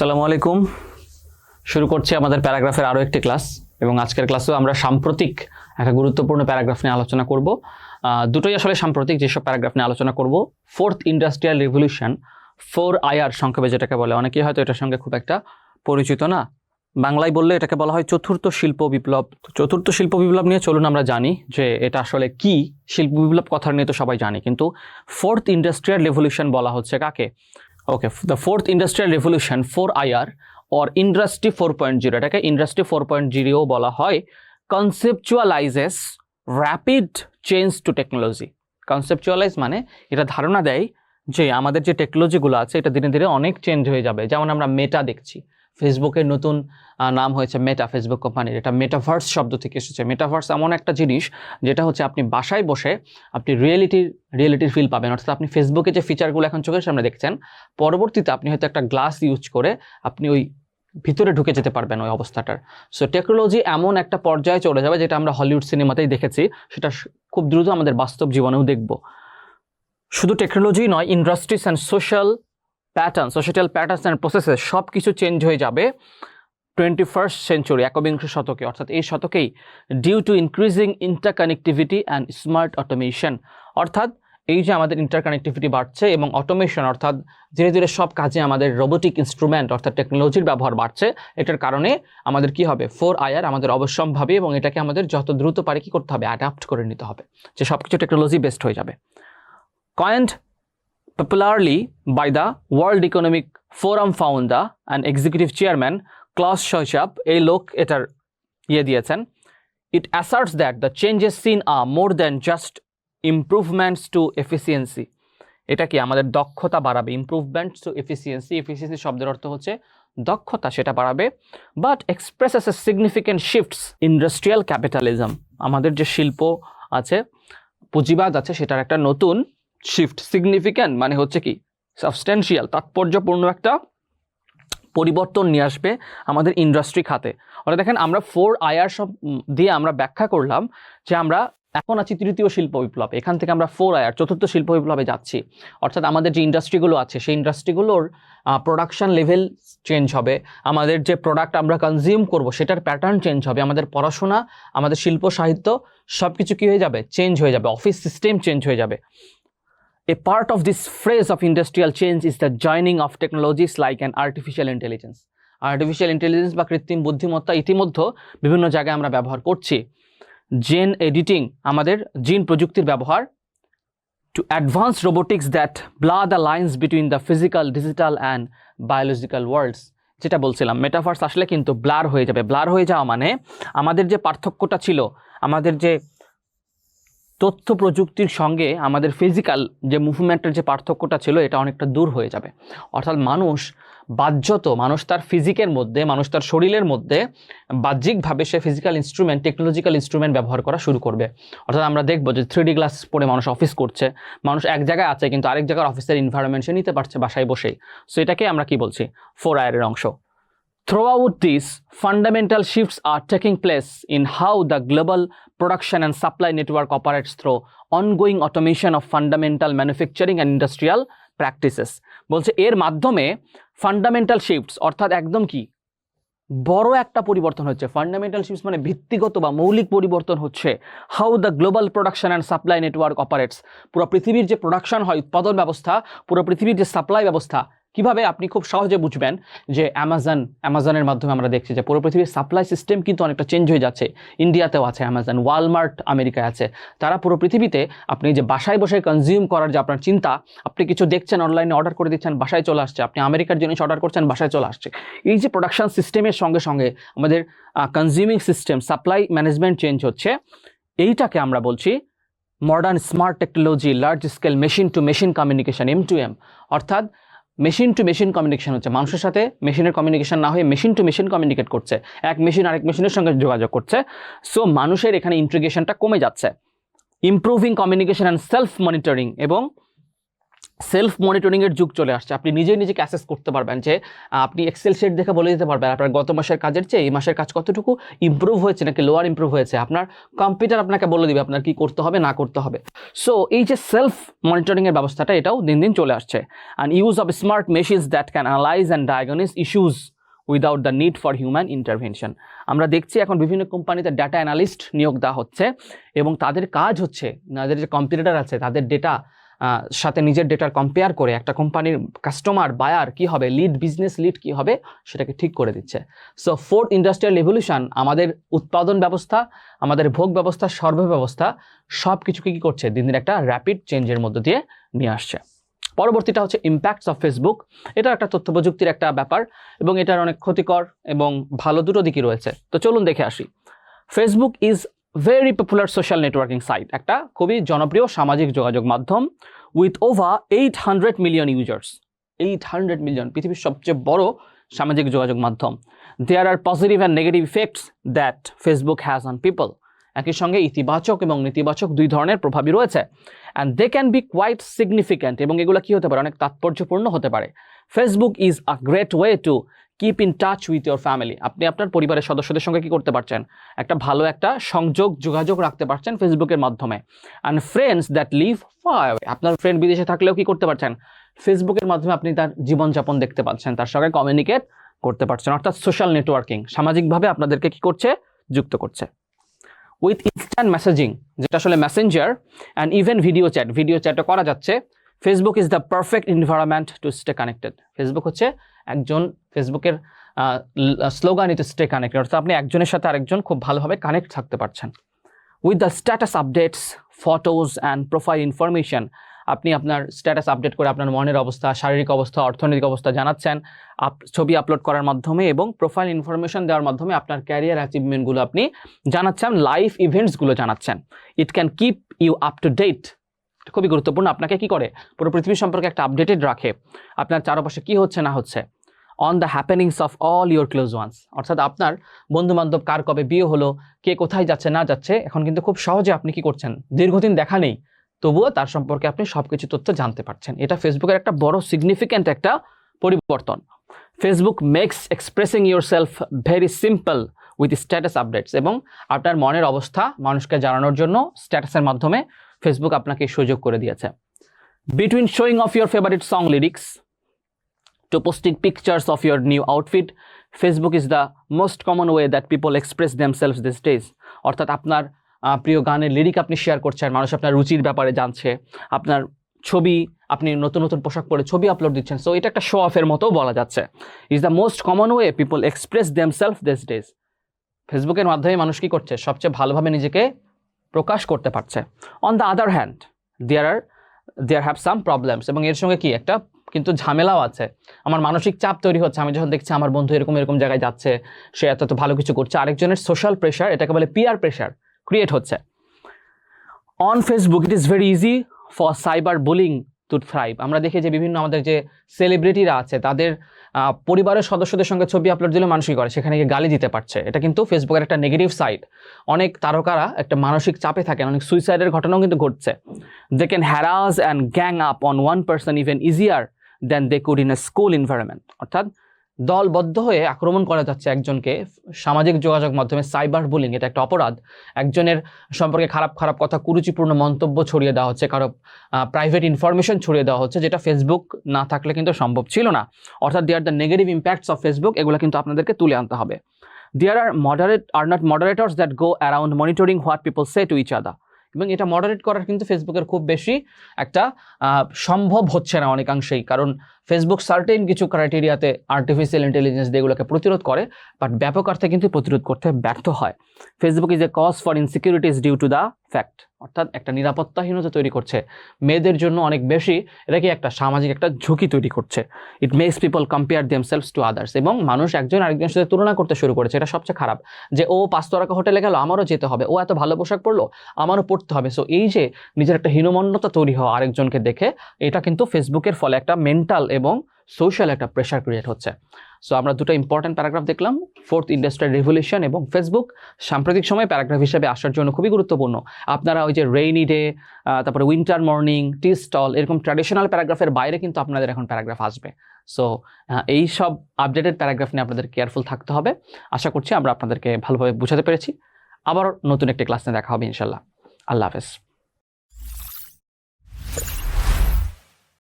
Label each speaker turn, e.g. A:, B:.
A: আসসালামু আলাইকুম। শুরু করছি আমাদের প্যারাগ্রাফের আরও একটি ক্লাস এবং আজকের ক্লাসেও আমরা সাম্প্রতিক একটা গুরুত্বপূর্ণ প্যারাগ্রাফ নিয়ে আলোচনা করব। দুটোই আসলে সাম্প্রতিক যেসব প্যারাগ্রাফ নিয়ে আলোচনা করব। Fourth industrial revolution four IR সংক্ষেপে যেটাকে বলে, অনেকেই হয়তো এটার সঙ্গে খুব একটা পরিচিত না। বাংলায় বললে এটাকে বলা হয় চতুর্থ শিল্প বিপ্লব। চতুর্থ শিল্প বিপ্লব নিয়ে চলুন আমরা জানি যে এটা আসলে কি? শিল্প বিপ্লব কথা নিয়ে তো সবাই জানি, কিন্তু ফোর্থ ইন্ডাস্ট্রিয়াল রেভলিউশন বলা হচ্ছে কাকে? Okay the fourth industrial revolution four IR or industry four point zero এটাকে ইন্ডাস্ট্রি ফোর পয়েন্ট জিরোও বলা হয় conceptualises rapid change to technology conceptualise মানে এটা ধারণা দেয় যে আমাদের যে টেকনোলজিগুলো আছে, এটা ধীরে ধীরে অনেক চেঞ্জ হয়ে যাবে। যেমন আমরা মেটা দেখছি। ফেসবুকের নতুন নাম হয়েছে মেটা ফেসবুক কোম্পানির এটা মেটাভার্স শব্দ থেকে এসেছে। মেটাভার্স এমন একটা জিনিস যেটা হচ্ছে আপনি বাসায় বসে আপনি রিয়েলিটির রিয়েলিটির ফিল পাবেন। অর্থাৎ আপনি ফেসবুকে যে ফিচারগুলো এখন চোখের সামনে দেখছেন, পরবর্তীতে আপনি হয়তো একটা গ্লাস ইউজ করে আপনি ওই ভিতরে ঢুকে যেতে পারবেন ওই অবস্থাটার। সো টেকনোলজি এমন একটা পর্যায়ে চলে যাবে যেটা আমরা হলিউড সিনেমাতেই দেখেছি। সেটা খুব দ্রুত আমাদের বাস্তব জীবনেও দেখব। শুধু টেকনোলজি নয় industries and social pattern social patterns and processes সব কিছু চেঞ্জ হয়ে যাবে টোয়েন্টি ফার্স্ট সেঞ্চুরি একবিংশ শতকে। অর্থাৎ এই শতকেই due to increasing inter interconnectivity and smart automation অর্থাৎ এই যে আমাদের ইন্টার ইন্টারকানেক্টিভিটি বাড়ছে এবং অটোমেশন অর্থাৎ ধীরে ধীরে সব কাজে আমাদের রোবোটিক ইনস্ট্রুমেন্ট অর্থাৎ টেকনোলজির ব্যবহার বাড়ছে, এটার কারণে আমাদের কি হবে? ফোর আয়ার আমাদের অবশ্যম্ভাবী এবং এটাকে আমাদের যত দ্রুত পারে কি করতে হবে? অ্যাডাপ্ট করে নিতে হবে। যে সব কিছু টেকনোলজি বেস্ট হয়ে যাবে। কয়েন্ড popularly by the World Economic Forum founder and executive chairman Klaus Schwab এই লোক এটার ইয়ে দিয়েছেন it asserts that the changes seen are more than just improvements to efficiency এটা কি আমাদের দক্ষতা বাড়াবে ইমপ্রুভমেন্টস টু এফিসিয়েন্সি এফিসিয়েন্সি শব্দের অর্থ হচ্ছে দক্ষতা সেটা বাড়াবে but expresses a significant shifts industrial capitalism আমাদের যে শিল্প আছে পুঁজিবাদ আছে সেটার একটা নতুন শিফট সিগনিফিক্যান্ট মানে হচ্ছে কি সাবস্টেন্সিয়াল তাৎপর্যপূর্ণ একটা পরিবর্তন নিয়ে আসবে আমাদের ইন্ডাস্ট্রি খাতে। অর্থাৎ দেখেন আমরা ফোর আয়ার সব দিয়ে আমরা ব্যাখ্যা করলাম যে আমরা এখন আছি তৃতীয় শিল্প বিপ্লব, এখান থেকে আমরা ফোর আয়ার, চতুর্থ শিল্প বিপ্লবে যাচ্ছি। অর্থাৎ আমাদের যে ইন্ডাস্ট্রিগুলো আছে, সেই ইন্ডাস্ট্রিগুলোর প্রোডাকশন লেভেল চেঞ্জ হবে, আমাদের যে প্রোডাক্ট আমরা কনজিউম করব, সেটার প্যাটার্ন চেঞ্জ হবে, আমাদের পড়াশোনা, আমাদের শিল্প, সাহিত্য সব কিছু কী হয়ে যাবে? চেঞ্জ হয়ে যাবে অফিস সিস্টেম চেঞ্জ হয়ে যাবে। A part of this phrase of industrial change is the joining of technologies like an artificial intelligence. Artificial intelligence বা কৃত্রিম বুদ্ধিমত্তা ইতিমধ্যে বিভিন্ন জায়গায় আমরা ব্যবহার করছি। জেন এডিটিং আমাদের জিন প্রযুক্তির ব্যবহার। To advance robotics that blur the lines between the physical digital and biological worlds যেটা বলছিলাম। মেটাভার্স আসলে কিন্তু ব্লার হয়ে যাবে। ব্লার হয়ে যাওয়া মানে আমাদের যে পার্থক্যটা ছিল, আমাদের যে তথ্য প্রযুক্তির সঙ্গে আমাদের ফিজিক্যাল যে মুভমেন্টের যে পার্থক্যটা ছিল, এটা অনেকটা দূর হয়ে যাবে। অর্থাৎ মানুষ বাহ্যত মানুষ তার ফিজিকের মধ্যে, মানুষ তার শরীরের মধ্যে বাহ্যিকভাবে সে ফিজিক্যাল ইনস্ট্রুমেন্ট টেকনোলজিক্যাল ইনস্ট্রুমেন্ট ব্যবহার করা শুরু করবে। অর্থাৎ আমরা দেখব যে থ্রি গ্লাস পরে মানুষ অফিস করছে। মানুষ এক জায়গায় আছে, কিন্তু আরেক জায়গার অফিসের ইনভায়রনমেন্ট সে নিতে পারছে বাসায় বসেই। সো এটাকে আমরা কি বলছি? ফোর আয়ারের অংশ। Throughout this, fundamental shifts are taking place in how the global production and supply network operates through ongoing automation of fundamental manufacturing and industrial practices. বলছে এর মাধ্যমে ফান্ডামেন্টাল শিফটস অর্থাৎ একদম কি বড় একটা পরিবর্তন হচ্ছে ফান্ডামেন্টাল শিফটস মানে ভিত্তিগত বা মৌলিক পরিবর্তন হচ্ছে how the global production and supply network operates পুরো পৃথিবীর যে প্রোডাকশন হয় উৎপাদন ব্যবস্থা পুরো পৃথিবীর যে সাপ্লাই ব্যবস্থা কীভাবে আপনি খুব সহজে বুঝবেন যে অ্যামাজন অ্যামাজনের মাধ্যমে আমরা দেখছি যে পুরো পৃথিবীর সাপ্লাই সিস্টেম কিন্তু অনেকটা চেঞ্জ হয়ে যাচ্ছে। ইন্ডিয়াতেও আছে অ্যামাজন ওয়ালমার্ট আমেরিকায় আছে। তারা পুরো পৃথিবীতে আপনি যে বাসায় বসে কনজিউম করার যে আপনার চিন্তা, আপনি কিছু দেখছেন অনলাইনে অর্ডার করে দিচ্ছেন, বাসায় চলে আসছে। আপনি আমেরিকার জিনিস অর্ডার করছেন, বাসায় চলে আসছে। এই যে প্রোডাকশন সিস্টেমের সঙ্গে সঙ্গে আমাদের consuming system supply management change হচ্ছে। এইটাকে আমরা বলছি modern smart technology large scale machine to machine communication M to M অর্থাৎ মেশিন টু মেশিন কমিউনিকেশন হচ্ছে। মানুষের সাথে মেশিনের কমিউনিকেশন না হয়ে মেশিন টু মেশিন কমিউনিকেট করছে। এক মেশিন আরেক মেশিনের সঙ্গে যোগাযোগ করছে। সো মানুষের এখানে ইন্টিগ্রেশনটা কমে যাচ্ছে। Improving communication and self monitoring এবং সেলফ মনিটরিংয়ের যুগ চলে আসছে। আপনি নিজেই নিজেকে অ্যাসেস করতে পারবেন যে আপনি এক্সেল শেট দেখে বলে দিতে পারবেন আপনার গত মাসের কাজের চেয়ে এই মাসের কাজ কতটুকু ইমপ্রুভ হয়েছে নাকি লোয়ার ইমপ্রুভ হয়েছে। আপনার কম্পিউটার আপনাকে বলে দিবে আপনার কি করতে হবে, না করতে হবে। সো এই যে সেলফ মনিটরিংয়ের ব্যবস্থাটা এটাও দিন দিন চলে আসছে। And use of smart machines that can analyse and diagnose issues without the need for human intervention আমরা দেখছি এখন বিভিন্ন কোম্পানিতে ডাটা অ্যানালিস্ট নিয়োগ দেওয়া হচ্ছে এবং তাদের কাজ হচ্ছে, তাদের যে কম্পিউটার আছে, তাদের ডেটা সাথে নিজের ডেটার কম্পেয়ার করে একটা কোম্পানির কাস্টমার বায়ার কি হবে লিড বিজনেস লিড কি হবে, সেটাকে ঠিক করে দিচ্ছে। সো ফোর্থ ইন্ডাস্ট্রিয়াল রেভলিউশন আমাদের উৎপাদন ব্যবস্থা, আমাদের ভোগ ব্যবস্থা, সর্ব ব্যবস্থা সব কিছুকে কী করছে? দিন দিন একটা র্যাপিড চেঞ্জের মধ্য দিয়ে নিয়ে আসছে। পরবর্তীটা হচ্ছে ইম্প্যাক্টস অফ ফেসবুক এটা একটা তথ্য প্রযুক্তির একটা ব্যাপার এবং এটার অনেক ক্ষতিকর এবং ভালো দুটো দিকই রয়েছে। তো চলুন দেখে আসি। Facebook is very popular social networking site একটা খুবই জনপ্রিয় সামাজিক যোগাযোগ মাধ্যম with over eight hundred million users eight hundred million পৃথিবীর সবচেয়ে বড় সামাজিক যোগাযোগ মাধ্যম। There are positive and negative effects that Facebook has on people একই সঙ্গে ইতিবাচক এবং নেতিবাচক দুই ধরনের প্রভাবই রয়েছে। And they can be quite significant এবং এগুলো কী হতে পারে? অনেক তাৎপর্যপূর্ণ হতে পারে। Facebook is a great way to keep in touch with your family আপনি আপনার পরিবারের সদস্যদের সঙ্গে কি করতে পারছেন? একটা ভালো একটা সংযোগ, যোগাযোগ রাখতে পারছেন ফেসবুকের মাধ্যমে। And friends that live far আপনার ফ্রেন্ড বিদেশে থাকলেও কি করতে পারছেন? ফেসবুকের মাধ্যমে আপনি তার জীবনযাপন দেখতে পাচ্ছেন। তার সঙ্গে কমিউনিকেট করতে পারছেন। অর্থাৎ সোশ্যাল নেটওয়ার্কিং সামাজিকভাবে আপনাদেরকে কি করছে? যুক্ত করছে। উইথ ইনস্ট্যান্ট মেসেজিং যেটা আসলে messenger and even video chat video চ্যাটও করা যাচ্ছে। Facebook is the perfect environment to stay connected Facebook হচ্ছে একজন ফেসবুকের স্লোগান ইট স্টে কানেক্টেড অর্থাৎ আপনি একজনের সাথে আরেকজন খুব ভালোভাবে কানেক্ট থাকতে পারছেন। With the status updates photos and profile information আপনি আপনার স্ট্যাটাস আপডেট করে আপনার মনের অবস্থা, শারীরিক অবস্থা, অর্থনৈতিক অবস্থা জানাচ্ছেন। আপ, ছবি আপলোড করার মাধ্যমে এবং প্রোফাইল ইনফরমেশন দেওয়ার মাধ্যমে আপনার ক্যারিয়ার অ্যাচিভমেন্টগুলো আপনি জানাচ্ছেন লাইফ ইভেন্টসগুলো জানাচ্ছেন। It can keep you up to date খুবই গুরুত্বপূর্ণ। আপনাকে কি করে? পুরো পৃথিবী সম্পর্কে একটা আপডেটেড রাখে। আপনার চারপাশে কি হচ্ছে, না হচ্ছে? On the happenings of all your close ones অর্থাৎ আপনার বন্ধু বান্ধব কার কবে বিয়ে হলো, কে কোথায় যাচ্ছে, না যাচ্ছে, এখন কিন্তু খুব সহজে আপনি কি করছেন? দীর্ঘদিন দেখা নেই। তবুও তার সম্পর্কে আপনি সব কিছু তথ্য জানতে পারছেন। এটা ফেসবুকের একটা বড় সিগনিফিক্যান্ট একটা পরিবর্তন। Facebook makes expressing yourself very simple with status updates এবং আপনার মনের অবস্থা মানুষকে জানানোর জন্য স্ট্যাটাসের মাধ্যমে ফেসবুক আপনাকে সুযোগ করে দিয়েছে। Between showing off your favourite song lyrics to posting pictures of your new outfit Facebook is the most common way that people express themselves these days অর্থাৎ আপনার প্রিয় গানের লিরিক আপনি শেয়ার করছেন, মানুষ আপনার রুচির ব্যাপারে জানছে, আপনার ছবি, আপনি নতুন নতুন পোশাক পরে ছবি আপলোড দিচ্ছেন। সো এটা একটা শো অফের মতোও বলা যাচ্ছে। Is the most common way people express themselves these days ফেসবুকের মাধ্যমে মানুষ কী করছে? সবচেয়ে ভালোভাবে নিজেকে প্রকাশ করতে পারছে। On the other hand there are there have some problems এবং এর সঙ্গে কি একটা কিন্তু ঝামেলাও আছে। আমার মানসিক চাপ তৈরি হচ্ছে, আমি যখন দেখছি আমার বন্ধু এরকম এরকম জায়গায় যাচ্ছে, সে এত এত ভালো কিছু করছে, আরেকজনের সোশ্যাল প্রেশার এটাকে বলে পিয়ার প্রেশার ক্রিয়েট হচ্ছে। On Facebook it is very easy for cyber bullying to thrive আমরা দেখি যে বিভিন্ন আমাদের যে সেলিব্রিটিরা আছে, তাদের পরিবারের সদস্যদের সঙ্গে ছবি আপলোড দিলে মানুষই করে, সেখানে গিয়ে গালি দিতে পারছে। এটা কিন্তু ফেসবুকের একটা নেগেটিভ সাইড অনেক তারকারা একটা মানসিক চাপে থাকেন, অনেক সুইসাইডের ঘটনাও কিন্তু ঘটছে। They can harass and gang up on one person even easier than they could in a school environment অর্থাৎ দলবদ্ধ হয়ে আক্রমণ করা যাচ্ছে একজনকে। সামাজিক যোগাযোগ মাধ্যমে সাইবার বুলিং, এটা একটা অপরাধ। একজনের সম্পর্কে খারাপ খারাপ কথা, কুরুচিপূর্ণ মন্তব্য ছড়িয়ে দেওয়া হচ্ছে, কারও প্রাইভেট ইনফরমেশন ছড়িয়ে দেওয়া হচ্ছে, যেটা ফেসবুক না থাকলে কিন্তু সম্ভব ছিল না। অর্থাৎ there the negative impacts of Facebook এগুলো কিন্তু আপনাদেরকে তুলে আনতে হবে। There are moderate are not moderators that go around monitoring what people say to each other এবং এটা মডারেট করার কিন্তু ফেসবুকের খুব বেশি একটা সম্ভব হচ্ছে না অনেকাংশেই। কারণ ফেসবুক সার্টেন কিছু ক্রাইটেরিয়াতে আর্টিফিশিয়াল ইন্টেলিজেন্স দিয়ে এগুলোকে প্রতিরোধ করে বাট ব্যাপক অর্থে কিন্তু প্রতিরোধ করতে ব্যর্থ হয়। Facebook is a cause for insecurities due to the fact অর্থাৎ একটা নিরাপত্তাহীনতা তৈরি করছে। মেয়েদের জন্য অনেক বেশি এটাকে একটা সামাজিক একটা ঝুঁকি তৈরি করছে। It makes people compare themselves to others এবং মানুষ একজন আরেকজনের সাথে তুলনা করতে শুরু করেছে, এটা সবচেয়ে খারাপ। যে, ও পাঁচতরাকা হোটেলে গেল, আমারও যেতে হবে। ও এত ভালো পোশাক পরলো, আমারও পড়তে হবে। সো এই যে, নিজের একটা হীনমন্যতা তৈরি হওয়া আরেকজনকে দেখে, এটা কিন্তু ফেসবুকের ফলে একটা মেন্টাল এবং সোশ্যাল একটা প্রেশার ক্রিয়েট হচ্ছে। সো আমরা দুটো ইম্পর্ট্যান্ট প্যারাগ্রাফ দেখলাম। ফোর্থ ইন্ডাস্ট্রিয়াল রেভলিউশন এবং ফেসবুক সাম্প্রতিক সময় প্যারাগ্রাফ হিসেবে আসার জন্য খুবই গুরুত্বপূর্ণ। আপনারা ওই যে রেইনি ডে তারপরে উইন্টার মর্নিং টি স্টল এরকম ট্র্যাডিশনাল প্যারাগ্রাফের বাইরে কিন্তু আপনাদের এখন প্যারাগ্রাফ আসবে। সো এই সব আপডেটেড প্যারাগ্রাফ নিয়ে আপনাদের কেয়ারফুল থাকতে হবে। আশা করছি আমরা আপনাদেরকে ভালোভাবে বোঝাতে পেরেছি। আবার নতুন একটি ক্লাস নিয়ে দেখা হবে ইনশাল্লাহ আল্লাহ হাফেজ।